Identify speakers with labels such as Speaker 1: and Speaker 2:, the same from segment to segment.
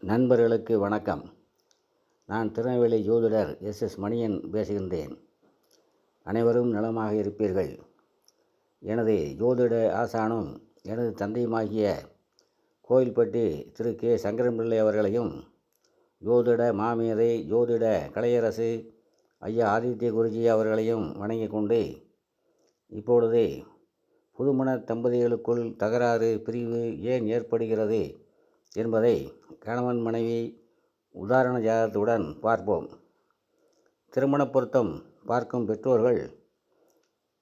Speaker 1: நண்பர்களுக்கு வணக்கம். நான் திருநெல்வேலி ஜோதிடர் எஸ். எஸ். மணியன் பேசுகின்றேன். அனைவரும் நலமாக இருப்பீர்கள். எனது ஜோதிட ஆசானும் எனது தந்தையுமாகிய கோயில்பட்டி திரு. கே. சங்கரம்பிள்ளை அவர்களையும் ஜோதிட மாமியரை ஜோதிட கலையரசு ஐயா ஆதித்ய குருஜி அவர்களையும் வணங்கி கொண்டு இப்பொழுது புதுமண தம்பதிகளுக்குள் தகராறு பிரிவு ஏன் ஏற்படுகிறது? என்பதை கணவன் மனைவி உதாரண ஜாதகத்துடன் பார்ப்போம். திருமண பொருத்தம் பார்க்கும் பெற்றோர்கள்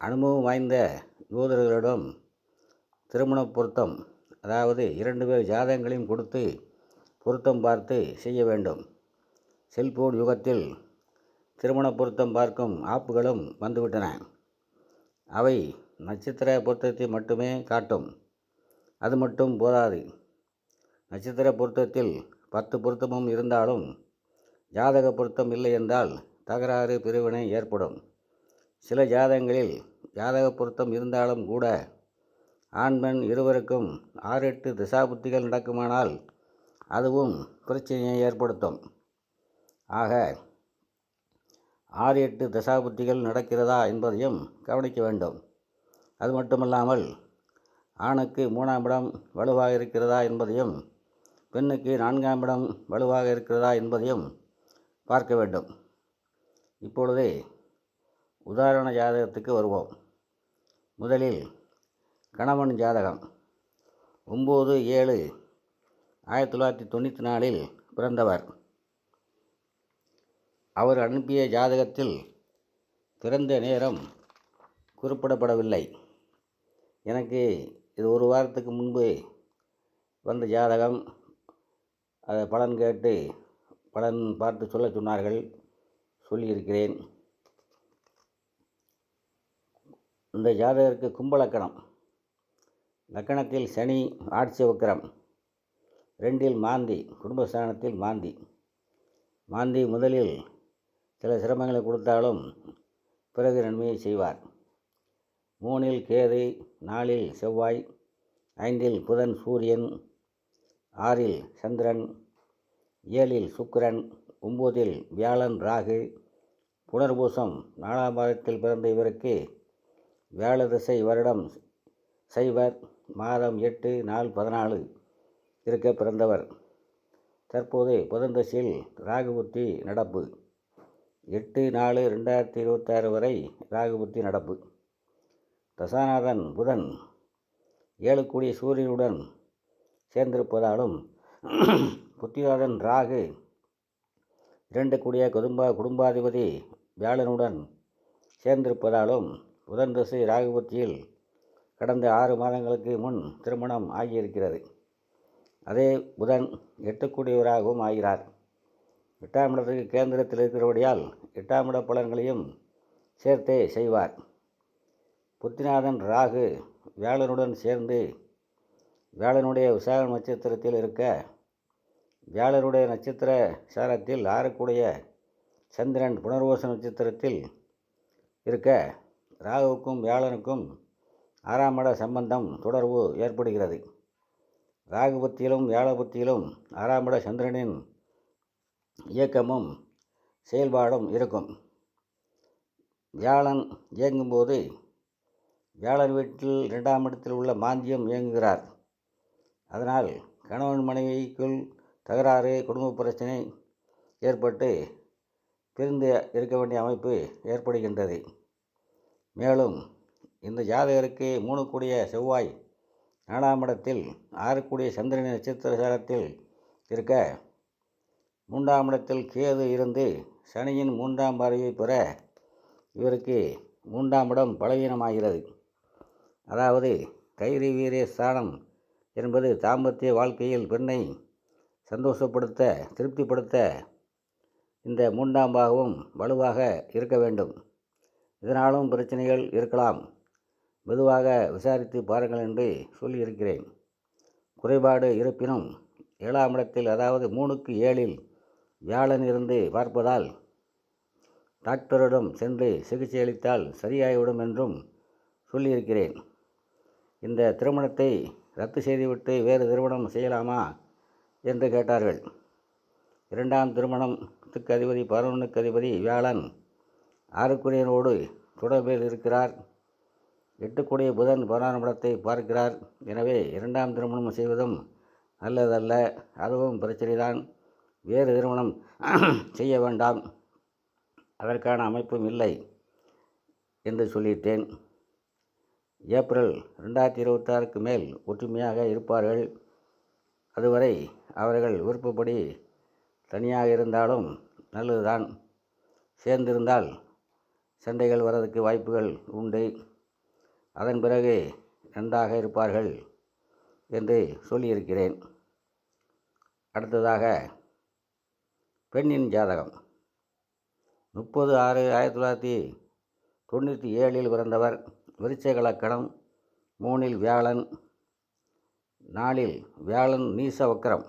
Speaker 1: அனுபவம் வாய்ந்த யோதர்களிடம் திருமண பொருத்தம் அதாவது இரண்டு பேர் ஜாதகங்களையும் கொடுத்து பொருத்தம் பார்த்து செய்ய வேண்டும். செல்போன் யுகத்தில் திருமண பொருத்தம் பார்க்கும் ஆப்புகளும் வந்துவிட்டன. அவை நட்சத்திர பொருத்தத்தை மட்டுமே காட்டும். அது மட்டும் போதாது. நட்சத்திர பொருத்தத்தில் பத்து பொருத்தமும் இருந்தாலும் ஜாதக பொருத்தம் இல்லை என்றால் தகராறு பிரிவினை ஏற்படும். சில ஜாதகங்களில் ஜாதக பொருத்தம் இருந்தாலும் கூட ஆண் பெண் இருவருக்கும் ஆறு எட்டு திசாபுத்திகள் நடக்குமானால் அதுவும் பிரச்சனையை ஏற்படுத்தும். ஆக ஆறு எட்டு தசாபுத்திகள் நடக்கிறதா என்பதையும் கவனிக்க வேண்டும். அது மட்டுமல்லாமல் ஆணுக்கு மூணாம் இடம் வலுவாக இருக்கிறதா என்பதையும் பெண்ணுக்கு நான்காம் இடம் வலுவாக இருக்கிறதா என்பதையும் பார்க்க வேண்டும். இப்பொழுது உதாரண ஜாதகத்துக்கு வருவோம். முதலில் கணவன் ஜாதகம். ஒம்பது ஏழு ஆயிரத்தி தொள்ளாயிரத்தி தொண்ணூற்றி நாலில் பிறந்தவர். அவர் அனுப்பிய ஜாதகத்தில் பிறந்த நேரம் குறிப்பிடப்படவில்லை. எனக்கு இது ஒரு வாரத்துக்கு முன்பு வந்த ஜாதகம். அதை பலன் கேட்டு பலன் பார்த்து சொல்ல சொன்னார்கள். சொல்லியிருக்கிறேன். இந்த ஜாதகருக்கு கும்பலக்கணம் லக்கணத்தில் சனி ஆட்சி வக்கரம் ரெண்டில் மாந்தி குடும்பஸ்தானத்தில் மாந்தி. மாந்தி முதலில் சில சிரமங்களை கொடுத்தாலும் பிறகு நன்மையை செய்வார். மூணில் கேது நாலில் செவ்வாய் ஐந்தில் புதன் சூரியன் ஆறில் சந்திரன் ஏழில் சுக்கிரன் ஒம்போதில் வியாழன் ராகு. புனர்பூசம் நாலாம் மாதத்தில் பிறந்த இவருக்கு வியாழ வருடம் சைவர் மாதம் எட்டு நாள் பதினாலு இருக்க பிறந்தவர். தற்போது புதன் தசையில் ராகுபுத்தி நடப்பு. எட்டு நாலு ரெண்டாயிரத்தி இருபத்தாறு வரை ராகுபுத்தி நடப்பு. தசாநாதன் புதன் ஏழு கூடிய சூரியனுடன் சேர்ந்திருப்பதாலும் புத்திநாதன் ராகு இரண்டு கூடிய குடும்ப குடும்பாதிபதி வியாழனுடன் சேர்ந்திருப்பதாலும் புதன் திசை ராகுபத்தியில் கடந்த ஆறு மாதங்களுக்கு முன் திருமணம் ஆகியிருக்கிறது. அதே புதன் எட்டுக்கூடியவராகவும் ஆகிறார். எட்டாம் இடத்துக்கு கேந்திரத்தில் இருக்கிறபடியால் எட்டாம் இட பலன்களையும் சேர்த்தே செய்வார். புத்திநாதன் ராகு வியாழனுடன் சேர்ந்து வியாழனுடைய விசாக நட்சத்திரத்தில் இருக்க வியாழனுடைய நட்சத்திர சாரத்தில் ஆறக்கூடிய சந்திரன் புனர்வோச நட்சத்திரத்தில் இருக்க ராகுவுக்கும் வியாழனுக்கும் ஆறாம் இட சம்பந்தம் தொடர்பு ஏற்படுகிறது. ராகுபத்தியிலும் வியாழபத்தியிலும் ஆறாம் இட சந்திரனின் இயக்கமும் செயல்பாடும் இருக்கும். வியாழன் இயங்கும்போது வியாழன் வீட்டில் இரண்டாம் இடத்தில் உள்ள மாந்தியம் இயங்குகிறார். அதனால் கணவன் மனைவிக்குள் தகராறு குடும்ப பிரச்சனை ஏற்பட்டு பிரிந்து இருக்க வேண்டிய அமைப்பு ஏற்படுகின்றது. மேலும் இந்த ஜாதகருக்கு மூணு கூடிய செவ்வாய் நாலாம் இடத்தில் ஆறு கூடிய சந்திரன் நட்சத்திர சாரத்தில் இருக்க மூன்றாம் இடத்தில் கேது இருந்து சனியின் மூன்றாம் பார்வையை பெற இவருக்கு மூன்றாம் இடம் பலவீனமாகிறது. அதாவது கைரி வீரிய ஸ்தானம் என்பது தாம்பத்திய வாழ்க்கையில் பெண்ணை சந்தோஷப்படுத்த திருப்திப்படுத்த இந்த மூன்றாம் பாகமும் வலுவாக இருக்க வேண்டும். இதனாலும் பிரச்சனைகள் இருக்கலாம். மெதுவாக விசாரித்து பாருங்கள் என்று சொல்லியிருக்கிறேன். குறைபாடு இருப்பினும் ஏழாம் இடத்தில் அதாவது மூணுக்கு ஏழில் வியாழன் இருந்து பார்ப்பதால் டாக்டரிடம் சென்று சிகிச்சை அளித்தால் சரியாகிவிடும் என்றும் சொல்லியிருக்கிறேன். இந்த திருமணத்தை ரத்து செய்துவிட்டு வேறு திருமணம் செய்யலாமா? என்று கேட்டார்கள். இரண்டாம் திருமணத்துக்கு அதிபதி பதினொன்றுக்கு அதிபதி வியாழன் ஆறுக்குரியனோடு தொடர்பில் இருக்கிறார். எட்டுக்குடைய புதன் பதினாறாம் பார்க்கிறார். எனவே இரண்டாம் திருமணம் செய்வதும் நல்லதல்ல. அதுவும் பிரச்சனைதான். வேறு திருமணம் செய்ய வேண்டாம். அதற்கான அமைப்பும் இல்லை என்று சொல்லிட்டேன். ஏப்ரல் ரெண்டாயிரத்தி இருபத்தாறுக்கு மேல் ஒற்றுமையாக இருப்பார்கள். அதுவரை அவர்கள் விருப்பப்படி தனியாக இருந்தாலும் நல்லதுதான். சேர்ந்திருந்தால் சண்டைகள் வரதுக்கு வாய்ப்புகள் உண்டு. அதன் பிறகு நன்றாக இருப்பார்கள் என்று சொல்லியிருக்கிறேன். அடுத்ததாக பெண்ணின் ஜாதகம். முப்பது ஆறு ஆயிரத்தி தொள்ளாயிரத்தி தொண்ணூற்றி ஏழில் பிறந்தவர். விருச்சகலக்கணம் மூணில் வியாழன் நாளில் வியாழன் நீச வக்கரம்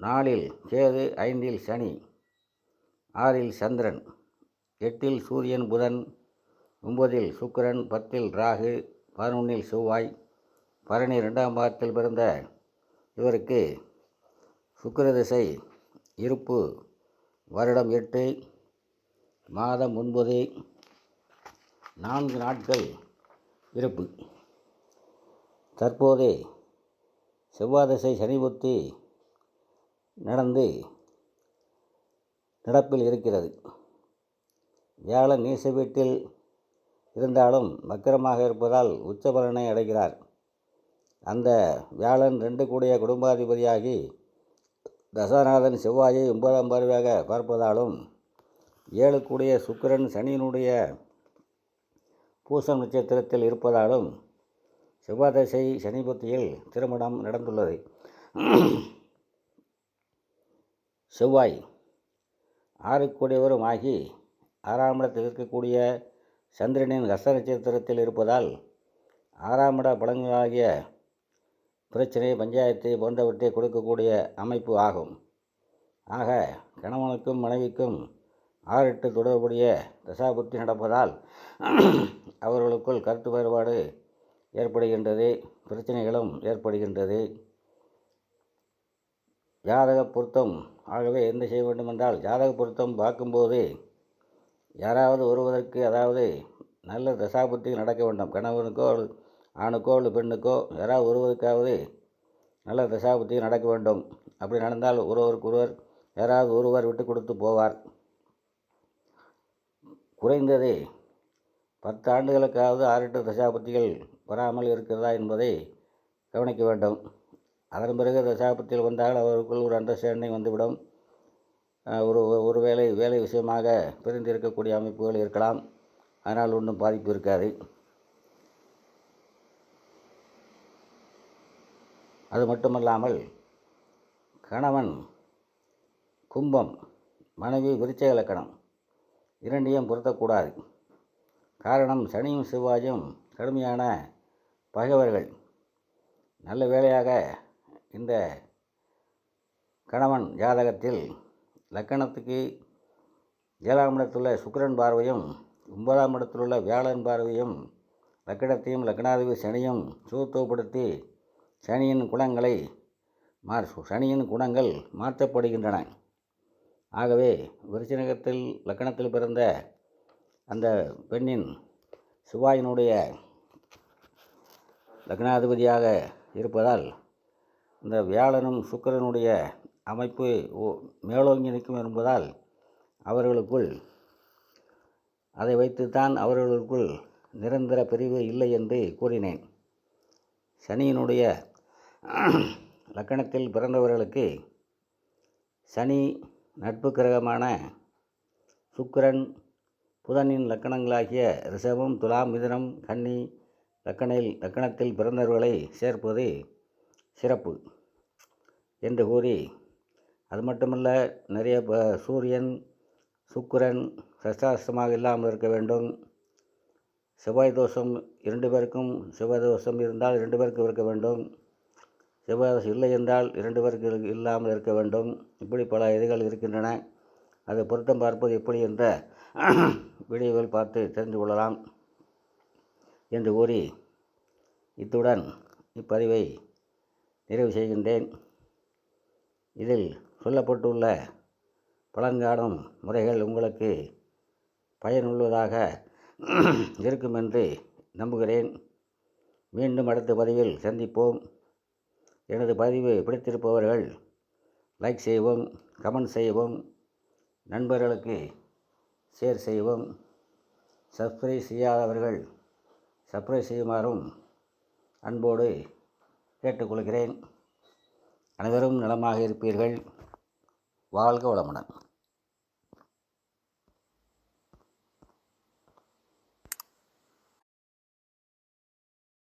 Speaker 1: நாலில் கேது ஐந்தில் சனி ஆறில் சந்திரன் எட்டில் சூரியன் புதன் ஒன்பதில் சுக்கிரன் பத்தில் ராகு பதினொன்றில் செவ்வாய் பரணி ரெண்டாம் பாகத்தில் பிறந்த இவருக்கு சுக்கிரதிசை இருப்பு வருடம் எட்டு மாதம் ஒன்பது நான்கு நாட்கள் இருப்பு. தற்போது செவ்வாதசை சனிபுத்தி சனி நடந்து நடப்பில் இருக்கிறது. வியாழன் நீச வீட்டில் இருந்தாலும் வக்கரமாக இருப்பதால் உச்ச பலனை அடைகிறார். அந்த வியாழன் ரெண்டு கூடிய குடும்பாதிபதியாகி தசாநாதன் செவ்வாயை ஒன்பதாம் பார்வையாக பார்ப்பதாலும் ஏழு கூடிய சுக்கிரன் சனியினுடைய பூசம் நட்சத்திரத்தில் இருப்பதாலும் செவ்வாய் தசை திருமணம் நடந்துள்ளது. செவ்வாய் ஆறுக்குடையவரும் ஆகி ஆறாம் இடத்தில் இருக்கக்கூடிய சந்திரனின் ரச நட்சத்திரத்தில் இருப்பதால் ஆறாம் இட பலன்களாகிய பிரச்சனை பஞ்சாயத்து போன்றவற்றை கொடுக்கக்கூடிய அமைப்பு ஆகும். ஆக கணவனுக்கும் மனைவிக்கும் ஆறு எட்டு தொடர்புடைய தசாபுத்தி நடப்பதால் அவர்களுக்குள் கருத்து வேறுபாடு ஏற்படுகின்றது பிரச்சனைகளும் ஏற்படுகின்றது. ஜாதக பொருத்தம் ஆகவே என்ன செய்ய வேண்டுமென்றால் ஜாதக பொருத்தம் பார்க்கும்போது யாராவது ஒருவதற்கு அதாவது நல்ல தசாபுத்தி நடக்க வேண்டும். கணவனுக்கோ ஆணுக்கோ அல்லது பெண்ணுக்கோ யாராவது ஒருவருக்காவது நல்ல தசாபுத்தி நடக்க வேண்டும். அப்படி நடந்தால் ஒருவருக்கு ஒருவர் யாராவது ஒருவர் விட்டு கொடுத்து போவார். குறைந்ததே பத்து ஆண்டுகளுக்காவது ஆறு எட்டு வராமல் இருக்கிறதா என்பதை கவனிக்க வேண்டும். அதன் பிறகு தசாபத்தில் வந்தால் அவருக்குள் ஒரு அண்டர்ஸ்டாண்டிங் வந்துவிடும். ஒரு ஒரு வேலை வேலை விஷயமாக பிரிந்து இருக்கக்கூடிய அமைப்புகள் இருக்கலாம். அதனால் ஒன்றும் பாதிப்பு இருக்காது. அது மட்டுமல்லாமல் கணவன் கும்பம் மனைவி விருச்சக இலக்கணம் இரண்டையும் பொருத்தக்கூடாது. காரணம் சனியும் செவ்வாயும் கடுமையான பகைவர்கள். நல்ல வேளையாக இந்த கணவன் ஜாதகத்தில் லக்கணத்துக்கு ஏழாம் இடத்துள்ள சுக்கரன் பார்வையும் ஒன்பதாம் இடத்திலுள்ள வியாழன் பார்வையும் லக்கணத்தையும் லக்கணாதிபதி சனியும் சுகத்துவப்படுத்தி சனியின் குணங்களை மா சனியின் குணங்கள் மாற்றப்படுகின்றன. ஆகவே விருச்சினகத்தில் லக்கணத்தில் பிறந்த அந்த பெண்ணின் செவ்வாயினுடைய லக்னாதிபதியாக இருப்பதால் இந்த வியாழனும் சுக்கிரனுடைய அமைப்பு மேலோங்கி நிற்கும் என்பதால் அவர்களுக்குள் அதை வைத்துத்தான் அவர்களுக்குள் நிரந்தர பிரிவு இல்லை என்று கூறினேன். சனியினுடைய லக்கணத்தில் பிறந்தவர்களுக்கு சனி நட்பு கிரகமான சுக்கிரன் புதனின் லக்கணங்களாகிய ரிஷபம் துலாம் மிதுனம் கன்னி லக்கணில் லக்கணத்தில் பிறந்தவர்களை சேர்ப்பது சிறப்பு என்று கூறி அது மட்டுமல்ல நிறைய சூரியன் சுக்கிரன் சஷ்டாஷ்டமாக இல்லாமல் இருக்க வேண்டும். செவ்வாய் தோஷம் இரண்டு பேருக்கும் செவ்வாய் தோஷம் இருந்தால் இரண்டு பேருக்கும் இருக்க வேண்டும். செவ்வாய் இல்லை என்றால் இரண்டு பேருக்கு இல்லாமல் இருக்க வேண்டும். இப்படி பல இதுகள் இருக்கின்றன. அதை பொருத்தம் பார்ப்பது எப்படி என்ற வீடியோவில் பார்த்து தெரிந்து கொள்ளலாம் என்று கூறி இத்துடன் இப்பதிவை நிறைவு செய்கின்றேன். இதில் சொல்லப்பட்டுள்ள பலன்காணும் முறைகள் உங்களுக்கு பயனுள்ளதாக இருக்கும் என்று நம்புகிறேன். மீண்டும் அடுத்த பதிவில் சந்திப்போம். எனது பதிவு பிடித்திருப்பவர்கள் லைக் செய்வோம் கமெண்ட் செய்வோம் நண்பர்களுக்கு ஷேர் செய்வோம் சப்ஸ்கிரைப் செய்யாதவர்கள் சப்ஸ்கிரைப் செய்யுமாறும் அன்போடு கேட்டுக்கொள்கிறேன். அனைவரும் நலமாக இருப்பீர்கள். வாழ்க வளமுடன்.